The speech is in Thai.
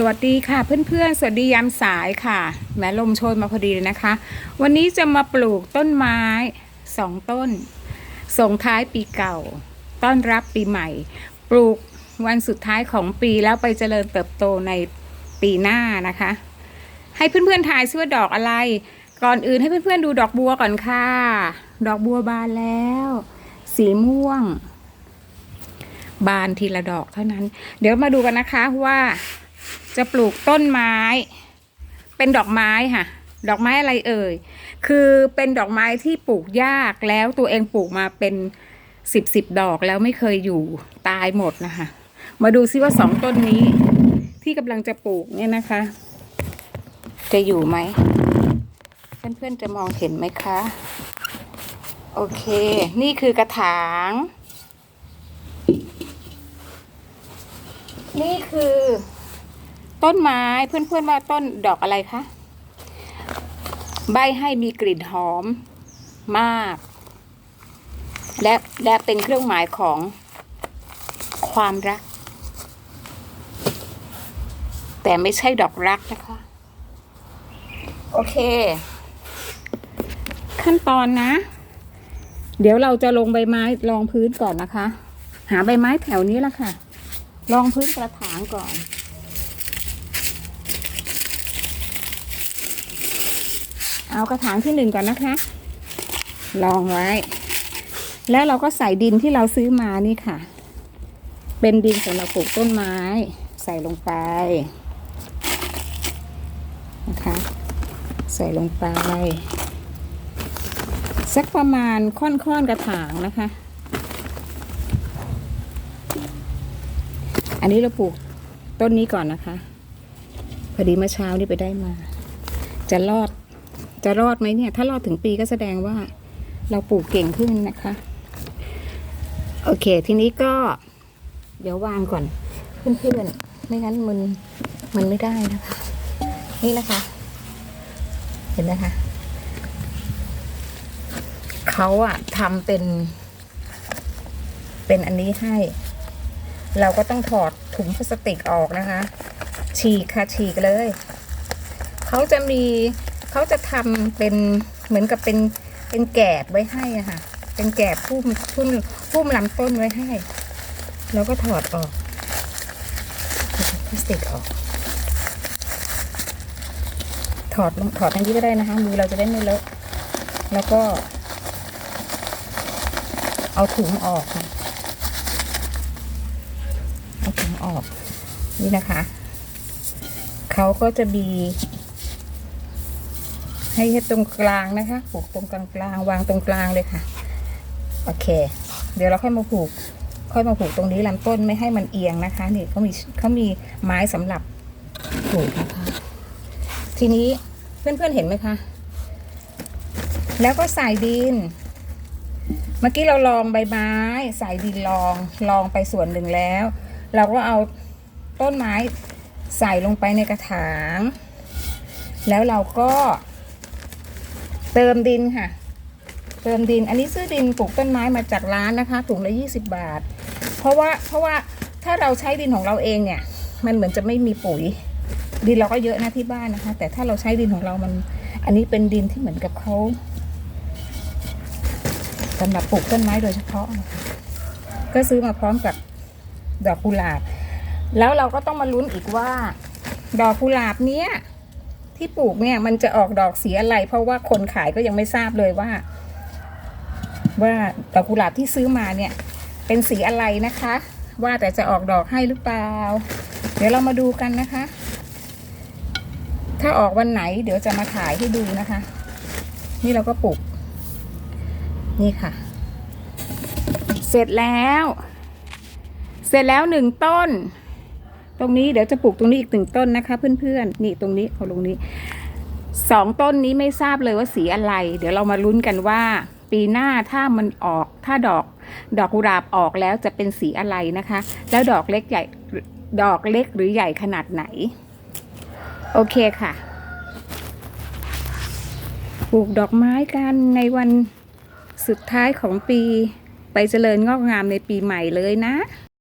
สวัสดีค่ะเพื่อนๆ สวัสดียามสายค่ะแม้ลมโชยมาพอดีเลยนะคะ วันนี้จะมาปลูกต้นไม้สองต้น ส่งท้ายปีเก่า ต้อนรับปีใหม่ ปลูกวันสุดท้ายของปีแล้วไปเจริญเติบโตในปีหน้านะคะ ให้เพื่อนๆทายซิว่าดอกอะไร ก่อนอื่นให้เพื่อนๆดูดอกบัวก่อนค่ะ ดอกบัวบานแล้ว สีม่วง บานทีละดอกเท่านั้น เดี๋ยวมาดูกันนะคะว่า จะปลูกต้นไม้ เป็นดอกไม้ค่ะ ดอกไม้อะไรเอ่ย คือเป็นดอกไม้ที่ปลูกยากแล้วตัวเองปลูกมาเป็นสิบสิบดอกแล้วไม่เคยอยู่ตายหมดนะคะ มาดูซิว่าสองต้นนี้ ที่กำลังจะปลูกเนี่ยนะคะ จะอยู่ไหมเพื่อนๆจะมองเห็นไหมคะ โอเค นี่คือกระถาง นี่คือ ต้นไม้เพื่อนๆว่าต้นดอกอะไรคะใบให้มีกลิ่นหอมมาก และและเป็นเครื่องหมายของความรัก แต่ไม่ใช่ดอกรักนะคะ โอเค ขั้นตอนนะ เดี๋ยวเราจะลงใบไม้รองพื้นก่อนนะคะ หาใบไม้แถวนี้ละค่ะรองพื้นกระถางก่อน เอากระถางที่หนึ่งก่อนนะคะ ลองไว้ แล้วเราก็ใส่ดินที่เราซื้อมานี่ค่ะ เป็นดินสำหรับปลูกต้นไม้ ใส่ลงไปนะคะ ใส่ลงไปสักประมาณค่อนๆกระถางนะคะ อันนี้เราปลูกต้นนี้ก่อนนะคะ พอดีเมื่อเช้านี่ไปได้มา จะรอด จะรอดไหมเนี่ย ถ้ารอดถึงปีก็แสดงว่า เราปลูกเก่งขึ้นนะคะ โอเค ทีนี้ก็ เดี๋ยววางก่อน เพื่อนๆ ไม่งั้นมันมันไม่ได้นะคะ นี่นะคะ เห็นไหมคะเขาอะทำเป็น เป็นอันนี้ให้ เราก็ต้องถอดถุงพลาสติกออกนะคะ ฉีกค่ะฉีกเลย เขาจะมี เขาจะทำเป็นเหมือนกับเป็นเป็นแกบไว้ให้อะค่ะ เป็นแกบพุ่มพุ่มพุ่มลำต้นไว้ให้ แล้วก็ถอดออกพลาสติกออก ถอดถอดอันนี้ก็ได้นะคะ มือเราจะได้ไม่เลอะแล้วก็ เอาถุงออกค่ะเอาถุงออกนี่นะคะ เขาก็จะมี ให้ให้ตรงกลางนะคะปลูกตรงกลางกลางวางตรงกลางเลยค่ะ โอเค เดี๋ยวเราค่อยมาผูก ค่อยมาผูกตรงนี้ลำต้นไม่ให้มันเอียงนะคะ นี่เขามีเขามีไม้สำหรับผูกนะคะ ทีนี้เพื่อนๆเห็นไหมคะ แล้วก็ใส่ดิน เมื่อกี้เราลองใบไม้ใส่ดินลองลองไปส่วนหนึ่งแล้ว เราก็เอาต้นไม้ใส่ลงไปในกระถาง แล้วเราก็ เติมดินค่ะ เติมดิน อันนี้ซื้อดินปลูกต้นไม้มาจากร้านนะคะถุงละยี่สิบบาท เพราะว่าเพราะว่าถ้าเราใช้ดินของเราเองเนี่ย มันเหมือนจะไม่มีปุ๋ย ดินเราก็เยอะนะที่บ้านนะคะ แต่ถ้าเราใช้ดินของเรามัน อันนี้เป็นดินที่เหมือนกับเขาสำหรับปลูกต้นไม้โดยเฉพาะะะก็ซื้อมาพร้อมกับดอกกุหลาบ แล้วเราก็ต้องมาลุ้นอีกว่า ดอกกุหลาบเนี้ย ที่ปลูกเนี่ยมันจะออกดอกสีอะไร เพราะว่าคนขายก็ยังไม่ทราบเลยว่า ว่าดอกกุหลาบที่ซื้อมาเนี่ย เป็นสีอะไรนะคะ ว่าแต่จะออกดอกให้หรือเปล่า เดี๋ยวเรามาดูกันนะคะ ถ้าออกวันไหน เดี๋ยวจะมาถ่ายให้ดูนะคะ นี่เราก็ปลูก นี่ค่ะ เสร็จแล้ว เสร็จแล้วหนึ่งต้น ตรงนี้เดี๋ยวจะปลูกตรงนี้อีกหนึ่งต้นนะคะ เพื่อนๆนี่ตรงนี้เขาตรงนี้สองต้นนี้ไม่ทราบเลยว่าสีอะไร เดี๋ยวเรามาลุ้นกันว่า ปีหน้าถ้ามันออกถ้าดอก ดอกกุหลาบออกแล้วจะเป็นสีอะไรนะคะ แล้วดอกเล็กใหญ่ดอกเล็กหรือใหญ่ขนาดไหน โอเคค่ะปลูกดอกไม้กันในวันสุดท้ายของปี ไปเจริญงอกงามในปีใหม่เลยนะ